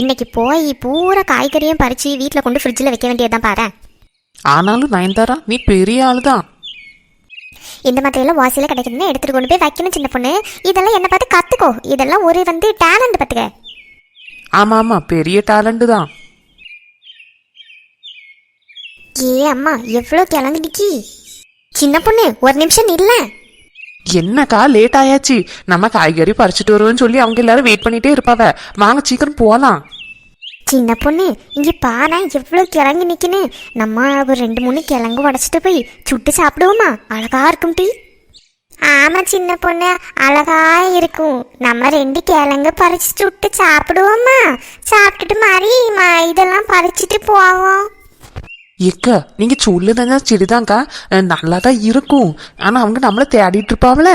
இன்னைக்கு போய் பூரா காய்கறியும் பறிச்சு வீட்டில் கொண்டு ஃப்ரிட்ஜில் வைக்க வேண்டியதுதான் பாரு ஆனாலும் நயன்தாரா நீ பெரிய ஆளு தான் இந்த மாதிரியெல்லாம் வாசியில் கிடைக்குதுன்னு எடுத்துட்டு கொண்டு போய் வைக்கணும் சின்ன பொண்ணு. இதெல்லாம் என்ன பார்த்து கற்றுக்கோ இதெல்லாம் ஒரு வந்து டேலண்ட் பார்த்துக்க. ஆமா ஆமா பெரிய டேலண்ட் தான். ஏ அம்மா எவ்வளோ கிளம்பி நிக்கி சின்ன பொண்ணு ஒரு நிமிஷம் இல்லை என்னக்கா லேட் ஆயாச்சு? நம்ம காய்கறி பறிச்சுட்டு வருவோம்னு சொல்லி அவங்க எல்லாரும் வெயிட் பண்ணிட்டே இருப்பாவ. வாங்க சீக்கிரம் போகலாம் சின்ன பொண்ணு இங்கே பாரு எவ்வளோ கிழங்கு நிற்கின்னு நம்ம ஒரு ரெண்டு மூணு கிழங்கு உடச்சிட்டு போய் சுட்டு சாப்பிடுவோமா? அழகா இருக்கும் டீ. ஆமாம் சின்ன பொண்ணு அழகா இருக்கும். நம்ம ரெண்டு கிழங்கு பறிச்சு சுட்டு சாப்பிடுவோமா? சாப்பிட்டுட்டு மாதிரி இதெல்லாம் பறிச்சுட்டு போவோம். ஏக்க நீங்க சொல்லுதாங்க சரிதான்க்கா அஹ், நல்லா தான் இருக்கும். ஆனா அவங்க நம்மள தேடிட்டு இருப்பாவல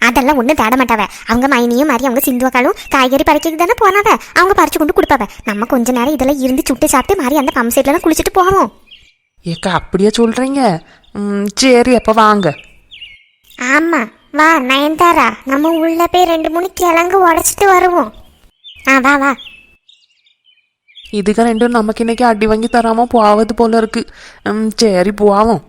அதெல்லாம் ஒன்றும் தேட மாட்டாவ. அவங்க மைனியும் மாதிரி அவங்க சிந்துவக்காலும் காய்கறி பறிக்கிறதுக்கு தானே போனாவ? அவங்க பறிச்சு கொண்டு கொடுப்பாவ. நம்ம கொஞ்ச நேரம் இதெல்லாம் இருந்து சுட்டு சாப்பிட்டு மாதிரி அந்த பம்ப் சைட்ல குளிச்சுட்டு போவோம். ஏக்கா அப்படியே சொல்றீங்க? சரி அப்ப வாங்க. ஆமா வா நயன்தாரா. நம்ம உள்ள போய் ரெண்டு மூணு கிழங்கு உடைச்சிட்டு வருவோம். ஆ வா வா. இதுக்கு ரெண்டும் நமக்கு இன்னைக்கு அடி வாங்கி தராம போவது போல இருக்கு சரி போவோம்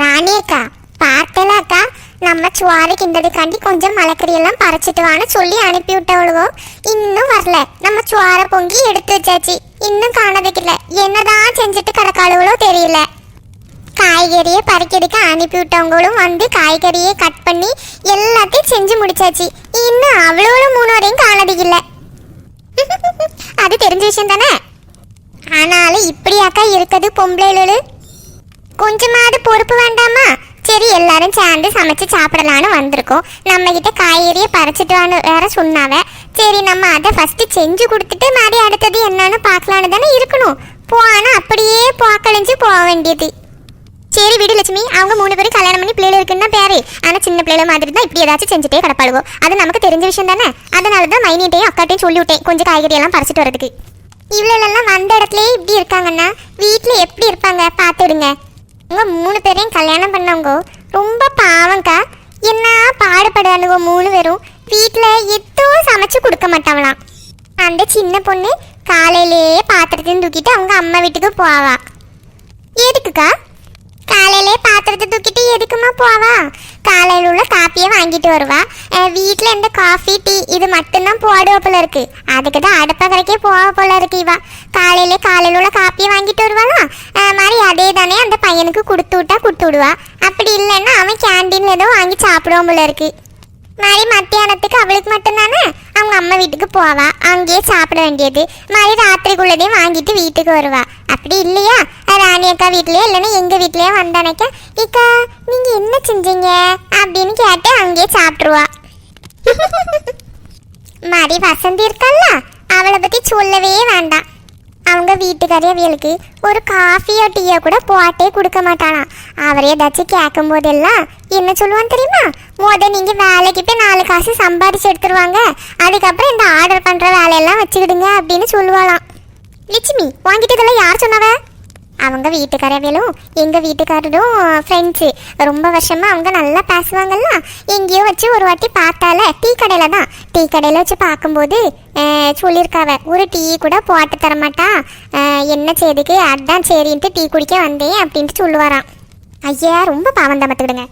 ராணியக்கா பார்த்தலாக்கா நம்ம சுவாரி கிண்டதுக்காண்டி கொஞ்சம் மலைக்கறி எல்லாம் பறிச்சிட்டு வான்னு சொல்லி அனுப்பி விட்டவளுவோ இன்னும் வரல நம்ம சுவார பொங்கி எடுத்து வச்சாச்சு இன்னும் காணதுக்கில்ல என்னதான் செஞ்சுட்டு கிடக்காளுவளோ தெரியல காய்கறியை பறிக்கிறதுக்கு அனுப்பி விட்டவங்களும் வந்து காய்கறியை கட் பண்ணி எல்லாத்தையும் செஞ்சு முடிச்சாச்சு. இன்னும் அவ்வளோ மூணு வரையும் இல்லை. அது தெரிஞ்ச விஷயம் தானே? ஆனாலும் இப்படியாக்கா இருக்குது பொம்பளைகளு கொஞ்சமாவது பொறுப்பு வேண்டாமா? சரி எல்லாரும் சேர்ந்து சமைச்சு சாப்பிடலான்னு வந்திருக்கோம். நம்ம கிட்ட காய்கறியை பறிச்சிட்டு வான்னு வேற சொன்னாவ. சரி நம்ம அதை ஃபர்ஸ்ட் செஞ்சு கொடுத்துட்டு மாதிரி அடுத்தது என்னன்னு பார்க்கலான்னு தானே இருக்கணும். போனா அப்படியே போக்கழிஞ்சு போக வேண்டியது. சரி விடு லட்சுமி. அவங்க மூணு பேரும் கல்யாணம் பண்ணி பிள்ளைல இருக்குன்னு தான் பேரு. ஆனா சின்ன பிள்ளைல மாதிரி தான் இப்படி ஏதாச்சும் செஞ்சுட்டே கிடப்பாளுவோ. அது நமக்கு தெரிஞ்ச விஷயம் தானே. அதனால தான் மைனிட்டையும் அக்காட்டையும் சொல்லி விட்டேன் கொஞ்சம் காய்கறி எல்லாம் பறிச்சிட்டு வரதுக்கு இவ்வளோலாம் வந்த இடத்துலயே இப்படி இருக்காங்கன்னா வீட்டில் எப்படி இருப்பாங்க? பார்த்துடுங்க உங்க மூணு பேரையும் கல்யாணம் பண்ணவங்க ரொம்ப பாவங்க்கா என்ன பாடுபடுறானுங்க மூணு பேரும். வீட்டில் எதுவும் சமைச்சு கொடுக்க மாட்டாங்களாம். அந்த சின்ன பொண்ணு காலையிலேயே பாத்திரத்தையும் தூக்கிட்டு அவங்க அம்மா வீட்டுக்கு போவா. எதுக்குக்கா? காலையிலே பாத்திரத்தை தூக்கிட்டு எதுக்குமா போவா? காலையில் உள்ள காப்பியை வாங்கிட்டு வருவா. வீட்டில் இந்த காஃபி டீ இது மட்டும்தான் போடுவா போல இருக்கு. அதுக்கு தான் அடுப்பகரைக்கே போவா போல இருக்கு இவா. காலையிலே காலையில் உள்ள காப்பியை வாங்கிட்டு வருவாளா? மாதிரி அதே தானே அந்த பையனுக்கு கொடுத்து விட்டா கொடுத்து விடுவா. அப்படி இல்லைன்னா அவன் கேண்டீன்ல ஏதோ வாங்கி சாப்பிடுவான் போல இருக்கு. மாதிரி மத்தியானத்துக்கு அவளுக்கு மட்டும்தானே? அவங்க அம்மா வீட்டுக்கு போவா. அங்கேயே சாப்பிட வேண்டியது. மாதிரி ராத்திரிக்குள்ளதையும் வாங்கிட்டு வீட்டுக்கு வருவா. அப்படி இல்லையா? ராணி அக்கா வீட்லயே இல்லைன்னா எங்க வீட்லயே வந்தானக்கா இக்கா நீங்க என்ன செஞ்சீங்க? அப்படின்னு கேட்டு அங்கேயே சாப்பிட்ருவா மாதிரி வசந்தி இருக்கல்ல அவளை பத்தி சொல்லவே வேண்டாம். அவங்க வீட்டுக்காரி அவியலுக்கு ஒரு காஃபியோ டீயோ கூட போட்டே கொடுக்க மாட்டானா அவரே ஏதாச்சும் கேட்கும் போதெல்லாம் என்ன சொல்லுவான் தெரியுமா? முத நீங்க வேலைக்கு போய் நாலு காசு சம்பாதிச்சு எடுத்துருவாங்க. அதுக்கப்புறம் இந்த ஆர்டர் பண்ற வேலையெல்லாம் வச்சுக்கிடுங்க அப்படின்னு சொல்லுவாளாம். லட்சுமி வாங்கிட்டு இதெல்லாம் யார் சொன்னவ? அவங்க வீட்டுக்காரவியலும் எங்கள் வீட்டுக்காரரும் ஃப்ரெண்ட்ஸு ரொம்ப வருஷமாக அவங்க நல்லா பேசுவாங்கல்ல? எங்கேயோ வச்சு ஒரு வாட்டி பார்த்தால டீ கடையில் தான். டீ கடையில் வச்சு பார்க்கும்போது சொல்லியிருக்காவ ஒரு டீ கூட போட்டு தரமாட்டா என்ன செய்துக்கு? அதான் சரின்ட்டு டீ குடிக்க வந்தேன் அப்படின்ட்டு சொல்லுவாராம். ஐயா ரொம்ப பாவம் தான் பார்த்துக்கிடுங்க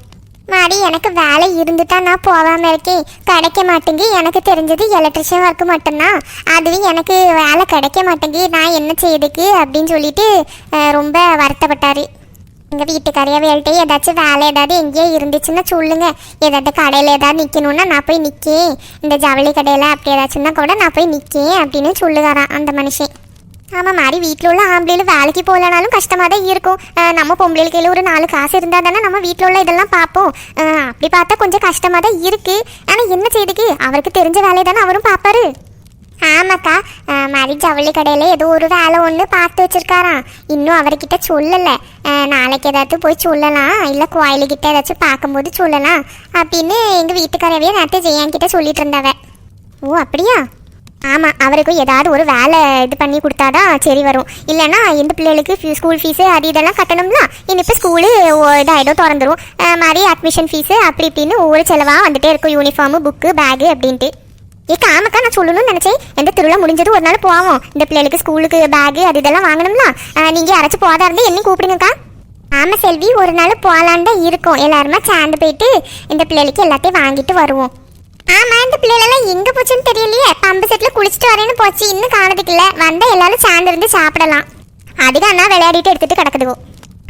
மாடி எனக்கு வேலை இருந்துட்டா நான் போகாமல் இருக்கேன் கிடைக்க மாட்டேங்கி எனக்கு தெரிஞ்சது எலக்ட்ரிஷியன் ஒர்க்கு மட்டும்தான். அதுவும் எனக்கு வேலை கிடைக்க மாட்டேங்கி நான் என்ன செய்யுதுக்கு அப்படின்னு சொல்லிட்டு ரொம்ப வருத்தப்பட்டார். எங்கள் வீட்டுக்காரியா வேல்ட்டே ஏதாச்சும் வேலை ஏதாவது எங்கேயோ இருந்துச்சுன்னா சொல்லுங்க. ஏதாவது கடையில் ஏதாவது நிற்கணும்னா நான் போய் நிற்கேன் இந்த ஜவுளி கடையில் அப்படி ஏதாச்சும்னா கூட நான் போய் நிற்கேன் அப்படின்னு சொல்லுகாரான் அந்த மனுஷன். ஆமாம் மாதிரி வீட்டில் உள்ள ஆம்பளைகளும் வேலைக்கு போகலனாலும் கஷ்டமாக தான் இருக்கும். நம்ம பொம்பளைகளுக்கு கையில் ஒரு நாலு காசு இருந்தால் தானே நம்ம வீட்டில் உள்ள இதெல்லாம் பார்ப்போம். அப்படி பார்த்தா கொஞ்சம் கஷ்டமாக தான் இருக்குது ஆனால் என்ன செய்துக்கு? அவருக்கு தெரிஞ்ச வேலையை தானே அவரும் பார்ப்பாரு. ஆமாக்கா மாதிரி ஜவுளி கடையில் ஏதோ ஒரு வேலை ஒன்று பார்த்து வச்சுருக்காராம். இன்னும் அவர்கிட்ட சொல்லலை. நாளைக்கு ஏதாச்சும் போய் சொல்லலாம். இல்லை கோயிலுக்கிட்ட ஏதாச்சும் பார்க்கும்போது சொல்லலாம். அப்படின்னு எங்கள் வீட்டுக்காரவையே நேரத்தை ஜெயான்கிட்ட சொல்லிட்டு இருந்தாவ. ஓ அப்படியா? ஆமாம் அவருக்கும் ஏதாவது ஒரு வேலை இது பண்ணி கொடுத்தாதான் சரி வரும். இல்லைன்னா இந்த பிள்ளைகளுக்கு ஃபீ ஸ்கூல் ஃபீஸு அது இதெல்லாம் கட்டணும்ல இனிப்போ ஸ்கூலு இதாகிடும் திறந்துரும். மாதிரி அட்மிஷன் ஃபீஸு அப்படி இப்படின்னு ஒவ்வொரு செலவாக வந்துட்டே இருக்கும். யூனிஃபார்மு புக்கு பேகு அப்படின்ட்டு. ஏக்கா ஆமாக்கா நான் சொல்லணும்னு நினைச்சேன். எந்த திருவிழா முடிஞ்சது ஒரு நாள் போவோம். இந்த பிள்ளைகளுக்கு ஸ்கூலுக்கு பேகு அது இதெல்லாம் வாங்கணும்ல நீங்கள் நீங்க யாராச்சும் போதா இருந்தால் என்னையும் கூப்பிடுங்கக்கா. ஆமா செல்வி ஒரு நாள் போகலான் தான் இருக்கும். எல்லாருமா சேர்ந்து போயிட்டு இந்த பிள்ளைகளுக்கு எல்லாத்தையும் வாங்கிட்டு வருவோம். ஆமா இந்த பிள்ளைகளெல்லாம் எங்க போச்சுன்னு தெரியல. வரேன்னு போச்சு. இன்னும் காணதுக்கு இல்ல. வந்தா எல்லாரும் சேர்ந்து இருந்து சாப்பிடலாம். அதுக்கு அண்ணா விளையாடிட்டு எடுத்துட்டு கிடக்குதுவோ.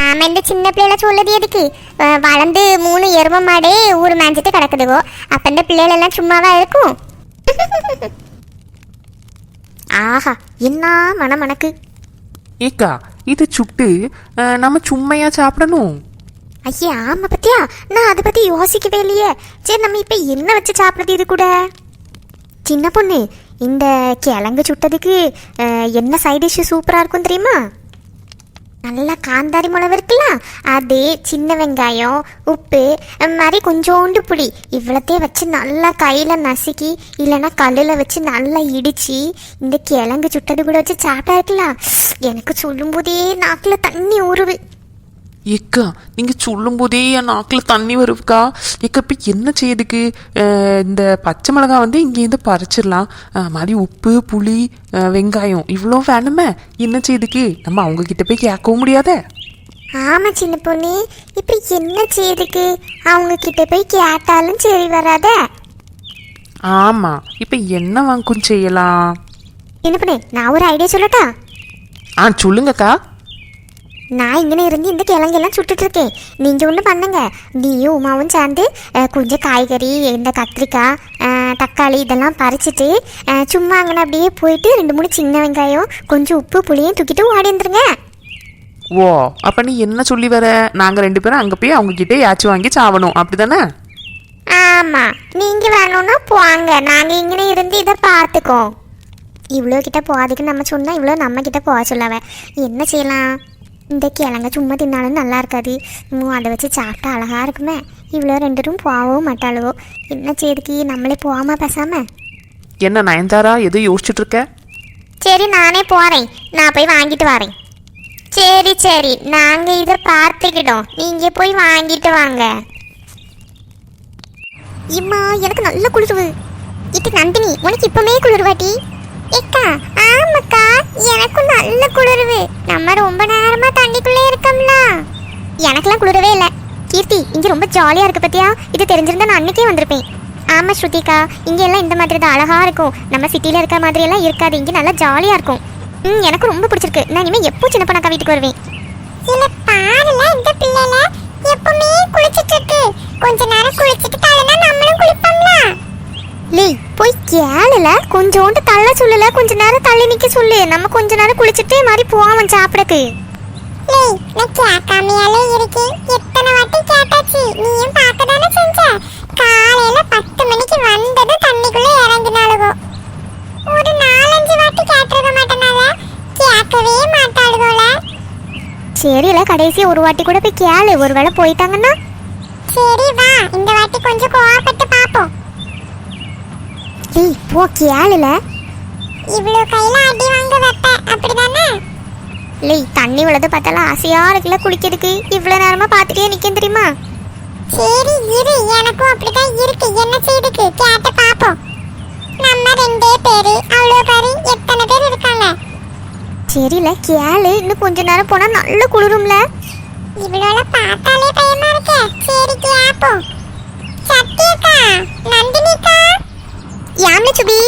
ஆமா இந்த சின்ன பிள்ளைல சொல்லுது எதுக்கு? வளர்ந்து மூணு எரும மாடே ஊர் மேய்ஞ்சிட்டு கிடக்குதுவோ. அப்ப இந்த பிள்ளைகள் எல்லாம் சும்மாவா இருக்கும்? ஆஹா என்ன மனமணக்கு? ஏக்கா இது சுட்டு நம்ம சும்மையா சாப்பிடணும்? ஐயா ஆமா பத்தியா? நான் அதை பத்தி யோசிக்கவே இல்லையே. சரி நம்ம இப்ப என்ன வச்சு சாப்பிடுறது இது கூட? சின்ன பொண்ணு இந்த கிழங்கு சுட்டதுக்கு என்ன சைட் டிஷ் சூப்பராக இருக்கும் தெரியுமா? நல்லா காந்தாரி மிளகு இருக்குல்ல அது சின்ன வெங்காயம் உப்பு மாதிரி கொஞ்சோண்டு புளி. இவ்வளோத்தையும் வச்சு நல்லா கையில் நசுக்கி இல்லைன்னா கல்லில் வச்சு நல்லா இடித்து இந்த கிழங்கு சுட்டது கூட வச்சு சாப்பிட்டா இருக்கலாம். எனக்கு சொல்லும்போதே நாக்கில் தண்ணி ஊறுது. ஏக்கா நீங்க சொல்லும் போதே என் நாக்குல தண்ணி வருதுக்கா ஏக்கா இப்ப என்ன செய்யுதுக்கு இந்த பச்சை மிளகாய் வந்து இங்கேருந்து பறிச்சிடலாம். மாதிரி உப்பு புளி வெங்காயம் இவ்வளோ வேணுமே. என்ன செய்யுதுக்கு நம்ம அவங்க கிட்ட போய் கேட்கவும் முடியாதே. ஆமா சின்ன பொண்ணு. இப்படி என்ன செய்யுதுக்கு அவங்க கிட்ட போய் கேட்டாலும் சரி வராதே. ஆமா இப்ப என்ன வாங்கும் செய்யலாம்? என்ன பண்ணு நான் ஒரு ஐடியா சொல்லட்டா? ஆ சொல்லுங்கக்கா. நான் இங்கே இருந்து இந்த கிழங்கெல்லாம் சுட்டுட்டு இருக்கேன் நீங்கள் ஒன்று பண்ணுங்க. நீயும் உமாவும் சேர்ந்து கொஞ்சம் காய்கறி இந்த கத்திரிக்காய் தக்காளி இதெல்லாம் பறிச்சிட்டு சும்மா அங்கே அப்படியே போயிட்டு ரெண்டு மூணு சின்ன வெங்காயம் கொஞ்சம் உப்பு புளியும் தூக்கிட்டு ஓடி வந்துருங்க. ஓ அப்ப நீ என்ன சொல்லி வர? நாங்க ரெண்டு பேரும் அங்க போய் அவங்க கிட்டே யாச்சு வாங்கி சாவணும். அப்படிதானே? ஆமாம் நீங்கள் வேணும்னா போங்க. நாங்கள் இங்கே இருந்து இதை பார்த்துக்கோம் இவ்வளோ கிட்ட போகாதுக்கு நம்ம சொன்னால் இவ்வளோ நம்ம கிட்ட போக சொல்லவ. என்ன செய்யலாம்? இந்த கிழங்க சும்மா தின்னாலும் நல்லா இருக்காது இன்னும் அதை வச்சு சாப்பிட்டா அழகா இருக்குமே. இவ்வளோ ரெண்டரும் போகவும் மாட்டாளுவோ. என்ன செய்யுதுக்கு நம்மளே போகாம பேசாம? என்ன நயன்தாரா எதோ யோசிச்சுட்டு இருக்க சரி நானே போகிறேன் நான் போய் வாங்கிட்டு வரேன். சரி சரி. நாங்கள் இதை பார்த்துக்கிட்டோம். நீங்கள் போய் வாங்கிட்டு வாங்க. இம்மா எனக்கு நல்ல குளிர்வு. இது நந்தினி உனக்கு இப்பவுமே குளிர்வாட்டி ஏக்கா ஆமாக்கா எனக்கும் நல்ல குளிர்வு. நம்ம ரொம்ப நேரமா தண்ணிக்குள்ளே இருக்கோம்ல. எனக்கெல்லாம் குளிரவே இல்லை. கீர்த்தி இங்க ரொம்ப ஜாலியா இருக்கு பத்தியா? இது தெரிஞ்சிருந்தா நான் அன்னைக்கே வந்திருப்பேன். ஆமா ஸ்ருதிகா. இங்க எல்லாம் இந்த மாதிரி தான் அழகா இருக்கும். நம்ம சிட்டில இருக்க மாதிரி எல்லாம் இருக்காது. இங்க நல்லா ஜாலியா இருக்கும். ம் எனக்கு ரொம்ப பிடிச்சிருக்கு. நான் இனிமே எப்போ சின்ன பண்ணக்கா வீட்டுக்கு வருவேன்? இல்ல பாருல இந்த பிள்ளைல. எப்பவுமே குளிச்சிட்டு இருக்கு. கொஞ்ச நேரம் குளிச்சிட்டு நம்மளும் குளிப்போம்ல. லேய் போய் கேளுல. கொஞ்சோண்டு தள்ள சொல்லல. கொஞ்ச நேரம் தள்ளி நிக்க சொல்லு. நம்ம கொஞ்ச நேரம் குளிச்சிட்டு மாதிரி போவோம் சாப்பிடக்கு. லேய் நான் கேட்காமையாலே இருக்கேன். எத்தனை வாட்டி கேட்டாச்சு? நீயும் பார்க்க தானே செஞ்ச? காலையில பத்து மணிக்கு வந்தது தண்ணிக்குள்ள இறங்கினாலுகோ ஒரு நாலஞ்சு வாட்டி கேட்டிருக்க மாட்டேனால கேட்கவே மாட்டாளுகோல சரில கடைசி ஒரு வாட்டி கூட போய் கேளு. ஒருவேளை போயிட்டாங்கன்னா? சரி வா. இந்த வாட்டி கொஞ்சம் கோவப்பட்டு பாப்போம் ஏய் போ கேளுல இவ்வளவு கையில அடி வாங்க வைப்ப அப்படிதானே? லேய் தண்ணி உள்ளது பார்த்தாலும் ஆசையா இருக்குல்ல குளிக்கிறதுக்கு. இவ்வளவு நேரமா பார்த்துட்டே நிக்க தெரியுமா? சரி இரு. எனக்கும் அப்படிதான் இருக்கு. என்ன செய்துக்கு? கேட்டு பாப்போம். நம்ம ரெண்டே பேரு. அவ்வளோ பேரு எத்தனை பேர் இருக்காங்க? சரில கேளு. இன்னும் கொஞ்ச நேரம் போனா நல்ல குளிரும்ல. இவ்வளோல பார்த்தாலே பயமா இருக்கே. சரி கேப்போம். சத்யக்கா நந்தினிக்கா? யாம்ல சுபி?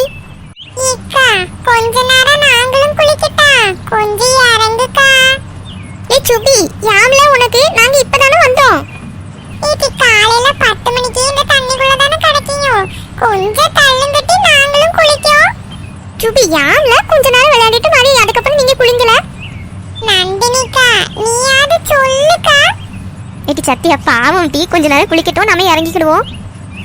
இக்கா கொஞ்ச நேரம் நாங்களும் குளிக்கட்டா? கொஞ்சம் இறங்குக்கா. ஏ சுபி யாம்ல உனக்கு? நாங்க இப்பதானே வந்தோம். இது காலையில பத்து மணிக்கு இந்த தண்ணிக்குள்ள தானே கிடைக்கீங்க. கொஞ்சம் தள்ளுங்கட்டி நாங்களும் குளிக்கோம். சுபி யாம்ல கொஞ்ச நேரம் விளையாடிட்டு மாதிரி அதுக்கப்புறம் நீங்க குளிங்கல நந்தினிக்கா நீயாவது சொல்லுக்கா. ஏடி சத்தியா பாவம் டீ. கொஞ்ச நேரம் குளிக்கட்டும் நம்ம இறங்கிக்கிடுவோம்.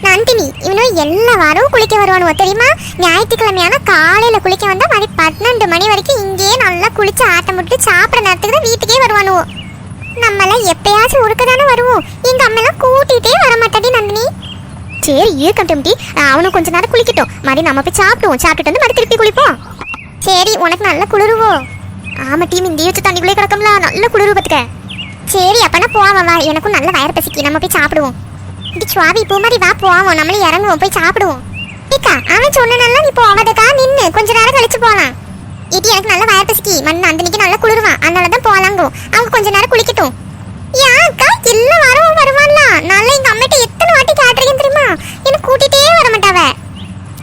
நந்தினி இவனும் எல்லா வாரமும் குளிக்க வருவானுவோ தெரியுமா? ஞாயிற்றுக்கிழமையான காலையில குளிக்க வந்தா மணி பன்னெண்டு மணி வரைக்கும் இங்கேயே நல்லா குளிச்சு ஆட்டம் போட்டு சாப்பிட்ற நேரத்துக்கு தான் வீட்டுக்கே வருவானுவோ. நம்மளாம் எப்பயாச்சும் ஒருக்க தானே வருவோம். எங்க அம்மெல்லாம் கூட்டிகிட்டே வர மாட்டாடி நந்தினி. சரி இருக்கட்டும் டி அவனும் கொஞ்ச நேரம் குளிக்கட்டும். மறுபடியும் நம்ம போய் சாப்பிடுவோம். சாப்பிட்டுட்டு வந்து மறு திருப்பி குளிப்போம். சரி உனக்கு நல்ல குளிருவோ. ஆமா டீம் இந்த வச்சு தண்ணிக்குள்ளே கிடக்கும்ல. நல்ல குளிரு பார்த்துக்க. சரி அப்பனா போவோம் வா. எனக்கும் நல்ல வயர் பசிக்கு. நம்ம போய் சாப்பிடுவோம். இது சுவாவி இப்போ மாதிரி வா போவோம். நம்மளும் இறங்குவோம். போய் சாப்பிடுவோம். ஏக்கா அவன் சொன்னனால நீ போவதுக்கா நின்று கொஞ்ச நேரம் கழிச்சு போகலாம் இது எனக்கு நல்ல வயர் பசிக்கி. மண் அந்தனிக்கு நல்லா குளிருவான். அதனால தான் போலாங்கோ அவங்க கொஞ்ச நேரம் குளிக்கட்டும். ஏக்கா அக்கா எல்லா வாரம் வருவான்ல. நல்லா எங்கள் அம்மிட்ட எத்தனை வாட்டி காட்டுறீங்கன்னு தெரியுமா? என்னை கூட்டிகிட்டே வர மாட்டாவ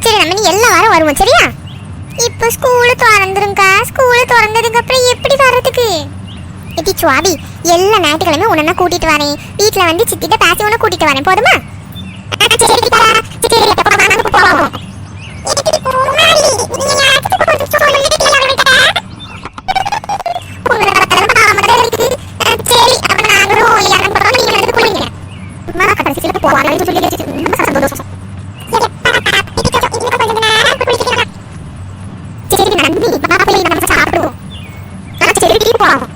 சரி நம்ம நீ எல்லா வாரம் வருவோம் சரியா? இப்போ ஸ்கூலு திறந்துருங்கக்கா ஸ்கூலு திறந்ததுக்கு அப்புறம் எப்படி வர்றதுக்கு? இடி சுவாபி எல்லா ஞாயிற்றுக்கிழமையும் உன்னை கூட்டிட்டு வரேன். வீட்டில் வந்து சித்திட்ட பேசி உன்னை கூட்டிட்டு வரேன். போதுமா? சரிக்கா. சரி, அப்ப நாங்க போவோம். இதுக்கு போமாடி. நீங்க அடுத்து போறது சொல்லிட்டு வரீங்க. உங்களை பார்த்தா தாமரை இருக்கு. அஹ், சரி, அப்ப நாங்களும் இறங்குறோம். நீங்க வந்து குளிங்க. அம்மா, கடைசியில போவாங்கன்னு சொல்லிட்டு ரொம்ப சந்தோஷம். சரி, பாப்பா, இதுக்கு இன்னும் கொஞ்ச நேரம் குளிக்கலாம். சரி, நந்தினி, பாப்பா, நம்ம சாப்பிடுவோம். ஆ, சரி, வீட்டுக்கு போவோம்.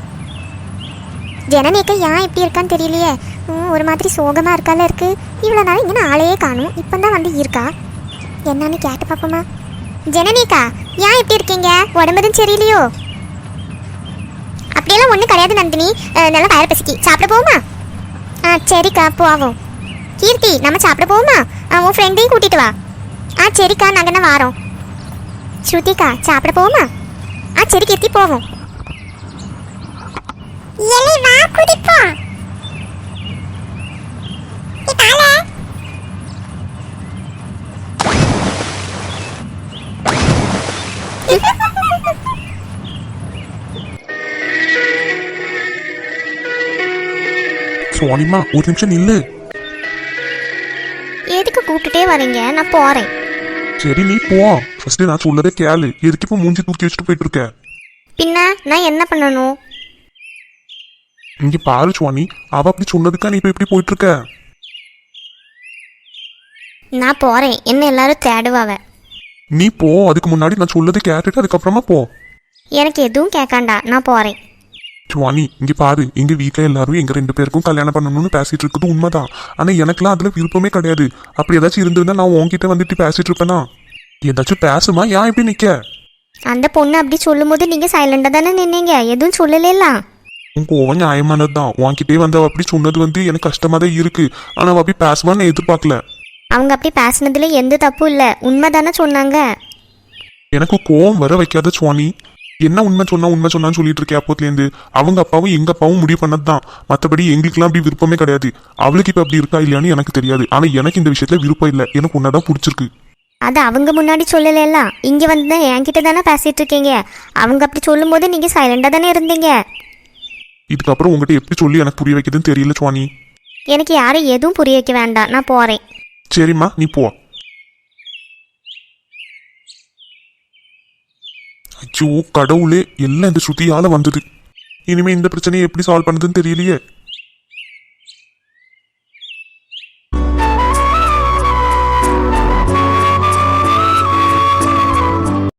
ஜனநேக்க ஏன் இப்படி இருக்கான்னு தெரியலையே. ஒரு மாதிரி சோகமாக இருக்கால இருக்கு. இவ்வளோ நாள் இங்கே ஆளையே காணும். இப்போ தான் வந்து இருக்கா? என்னன்னு கேட்டு பார்ப்போமா. ஜனநேக்கா ஏன் இப்படி இருக்கீங்க? உடம்புதும் சரியில்லையோ? அப்படியெல்லாம் ஒன்றும் கிடையாது நந்தினி. நல்லா வயர் பசிக்கி. சாப்பிட போகுமா ஆ சரிக்கா போவோம். கீர்த்தி நம்ம சாப்பிட போகுமா உன் ஃப்ரெண்டையும் கூட்டிட்டு வா. ஆ சரிக்கா நாங்கள் என்ன வாரோம். ஸ்ருதிக்கா சாப்பிட போகுமா ஆ சரி கீர்த்தி போவோம். எலை வா குடிப்போம் சுவானிமா ஒரு நிமிஷம் நில்லு. எதுக்கு கூப்பிட்டுட்டே வரீங்க? நான் போறேன். சரி நீ போ. ஃபர்ஸ்ட் நான் சொல்லதே கேளு. எதுக்கு இப்ப மூஞ்சி தூக்கி வச்சுட்டு போயிட்டு இருக்க? பின்ன நான் என்ன பண்ணணும்? இங்க பாரு சுவானி அவ அப்படி சொன்னதுக்கா நீ இப்ப இப்படி போயிட்டு இருக்க நான் போறேன். என்ன எல்லாரும் தேடுவாவ. நீ போ அதுக்கு முன்னாடி நான் சொல்லதை கேட்டுட்டு அதுக்கப்புறமா போ. எனக்கு எதுவும் கேட்காண்டா நான் போறேன். சுவானி இங்க பாரு எங்க வீட்ல எல்லாரும் எங்க ரெண்டு பேருக்கும் கல்யாணம் பண்ணணும்னு பேசிட்டு இருக்குது உண்மைதான். ஆனா எனக்குலாம் அதுல விருப்பமே கிடையாது. அப்படி ஏதாச்சும் இருந்திருந்தா நான் உன்கிட்ட வந்துட்டு பேசிட்டு இருப்பேனா? ஏதாச்சும் பேசுமா? ஏன் இப்படி நிக்க? அந்த பொண்ணு அப்படி சொல்லும்போது நீங்க சைலண்டா தானே நின்னீங்க? எதுவும் சொல்லலாம் உன் கோவம் நியாயமானது தான். உன்கிட்டே வந்து அவ அப்படி சொன்னது வந்து எனக்கு கஷ்டமா தான் இருக்கு. ஆனா அவ அப்படி பேசுவான்னு நான் எதிர்பார்க்கல. அவங்க அப்படி பேசுனதுல எந்த தப்பும் இல்ல. உண்மை தானே சொன்னாங்க? எனக்கு கோவம் வர வைக்காத சுவானி என்ன உண்மை சொன்னா உண்மை சொன்னான்னு சொல்லிட்டு இருக்கே அப்போத்துலேருந்து அவங்க அப்பாவும் எங்க அப்பாவும் முடிவு பண்ணது தான். மற்றபடி எங்களுக்குலாம் அப்படி விருப்பமே கிடையாது. அவளுக்கு இப்ப அப்படி இருக்கா இல்லையான்னு எனக்கு தெரியாது. ஆனா எனக்கு இந்த விஷயத்துல விருப்பம் இல்லை. எனக்கு உன்னதான் பிடிச்சிருக்கு. அது அவங்க முன்னாடி சொல்லல இங்க வந்து தான் என்கிட்ட தானே பேசிட்டு இருக்கீங்க. அவங்க அப்படி சொல்லும்போது நீங்க சைலண்டா தானே இருந்தீங்க. இதுக்கப்புறம் உங்ககிட்ட எப்படி சொல்லி எனக்கு புரிய வைக்கிறதுன்னு தெரியல சுவானி எனக்கு யாரும் எதுவும் புரிய வைக்க வேண்டாம். நான் போறேன். சரிம்மா நீ போ. ஐயோ கடவுளே எல்லாம் இந்த ஸ்ருதியால வந்தது. இனிமே இந்த பிரச்சனையை எப்படி சால்வ் பண்ணதுன்னு தெரியலையே.